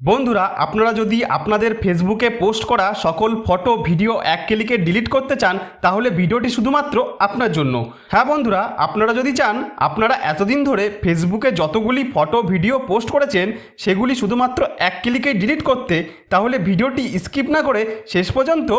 বন্ধুরা, আপনারা যদি আপনাদের ফেসবুকে পোস্ট করা সকল ফটো ভিডিও এক ক্লিকে ডিলিট করতে চান, তাহলে ভিডিওটি শুধুমাত্র আপনার জন্য। হ্যাঁ বন্ধুরা, আপনারা যদি চান, আপনারা এতদিন ধরে ফেসবুকে যতগুলি ফটো ভিডিও পোস্ট করেছেন, সেগুলি শুধুমাত্র এক ক্লিকে ডিলিট করতে, তাহলে ভিডিওটি স্কিপ না করে শেষ পর্যন্ত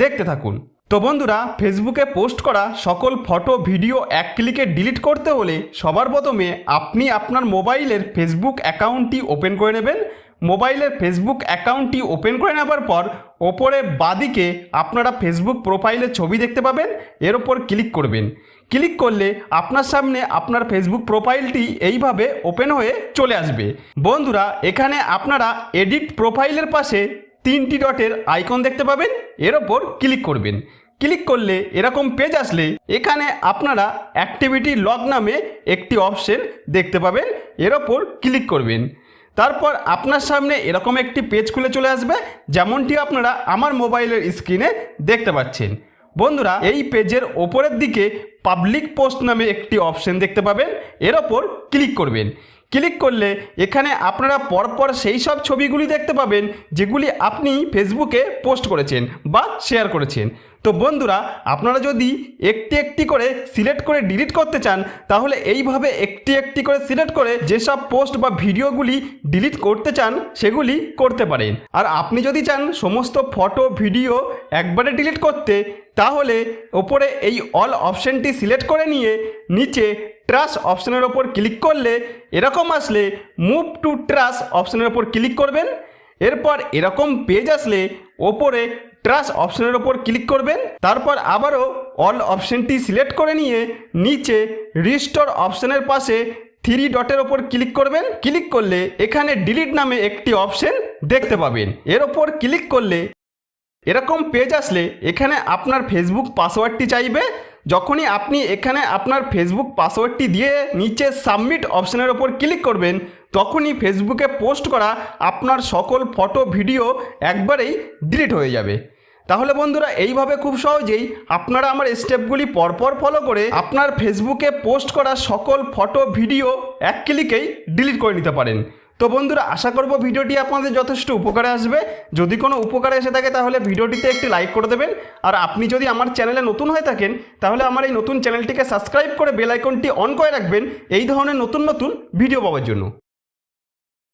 দেখতে থাকুন। তো বন্ধুরা ফেসবুকে পোস্ট করা সকল ফটো ভিডিও এক ক্লিকে ডিলিট করতে হলে সবার প্রথমে আপনি আপনার মোবাইলের ফেসবুক অ্যাকাউন্টটি ওপেন করে নেবেন মোবাইলের ফেসবুক অ্যাকাউন্টটি ওপেন করে নেবার পর ওপরে বাদিকে আপনারা ফেসবুক প্রোফাইলের ছবি দেখতে পাবেন, এর ওপর ক্লিক করবেন। ক্লিক করলে আপনার সামনে আপনার ফেসবুক প্রোফাইলটি এইভাবে ওপেন হয়ে চলে আসবে। বন্ধুরা, এখানে আপনারা এডিট প্রোফাইলের পাশে তিনটি ডটের আইকন দেখতে পাবেন, এর ওপর ক্লিক করবেন। ক্লিক করলে এরকম পেজ আসলে এখানে আপনারা অ্যাক্টিভিটি লগ নামে একটি অপশন দেখতে পাবেন, এর ওপর ক্লিক করবেন। তারপর আপনার সামনে এরকম একটি পেজ খুলে চলে আসবে, যেমনটি আপনারা আমার মোবাইলের স্ক্রিনে দেখতে পাচ্ছেন। বন্ধুরা, এই পেজের ওপরের দিকে পাবলিক পোস্ট নামে একটি অপশন দেখতে পাবেন, এর ওপর ক্লিক করবেন। ক্লিক করলে এখানে আপনারা পরপর সেই সব ছবিগুলি দেখতে পাবেন, যেগুলি আপনি ফেসবুকে পোস্ট করেছেন বা শেয়ার করেছেন। তো বন্ধুরা, আপনারা যদি একটি একটি করে সিলেক্ট করে ডিলিট করতে চান, তাহলে এইভাবে একটি একটি করে সিলেক্ট করে যেসব পোস্ট বা ভিডিওগুলি ডিলিট করতে চান, সেগুলি করতে পারেন। আর আপনি যদি চান সমস্ত ফটো, ভিডিও একবারে ডিলিট করতে, তাহলে ওপরে এই অল অপশানটি সিলেক্ট করে নিয়ে নিচে ট্রাস অপশানের ওপর ক্লিক করলে এরকম আসলে মুভ টু ট্রাস অপশানের ওপর ক্লিক করবেন। এরপর এরকম পেজ আসলে ওপরে ট্রাস অপশনের ওপর ক্লিক করবেন, তারপর আবারও অল অপশনটি সিলেক্ট করে নিয়ে নিচে রিস্টোর অপশনের পাশে থ্রি ডটের ওপর ক্লিক করবেন। ক্লিক করলে এখানে ডিলিট নামে একটি অপশন দেখতে পাবেন। এর ওপর ক্লিক করলে এরকম পেজ আসলে এখানে আপনার ফেসবুক পাসওয়ার্ডটি চাইবে। যখনই আপনি এখানে আপনার ফেসবুক পাসওয়ার্ডটি দিয়ে নিচে সাবমিট অপশনের ওপর ক্লিক করবেন তখনই ফেসবুকে পোস্ট করা আপনার সকল ফটো, ভিডিও একবারেই ডিলিট হয়ে যাবে। তাহলে বন্ধুরা, এইভাবে খুব সহজেই আপনারা আমার স্টেপগুলি পরপর ফলো করে আপনার ফেসবুকে পোস্ট করা সকল ফটো, ভিডিও এক ক্লিকেই ডিলিট করে নিতে পারেন। তো বন্ধুরা, আশা করব ভিডিওটি আপনাদের যথেষ্ট উপকারে আসবে। যদি কোনো উপকারে এসে থাকে, তাহলে ভিডিওটিতে একটি লাইক করে দেবেন। আর আপনি যদি আমার চ্যানেলে নতুন হয়ে থাকেন, তাহলে আমার এই নতুন চ্যানেলটিকে সাবস্ক্রাইব করে বেল আইকনটি অন করে রাখবেন। এই ধরনের নতুন নতুন ভিডিও পাওয়ার জন্য।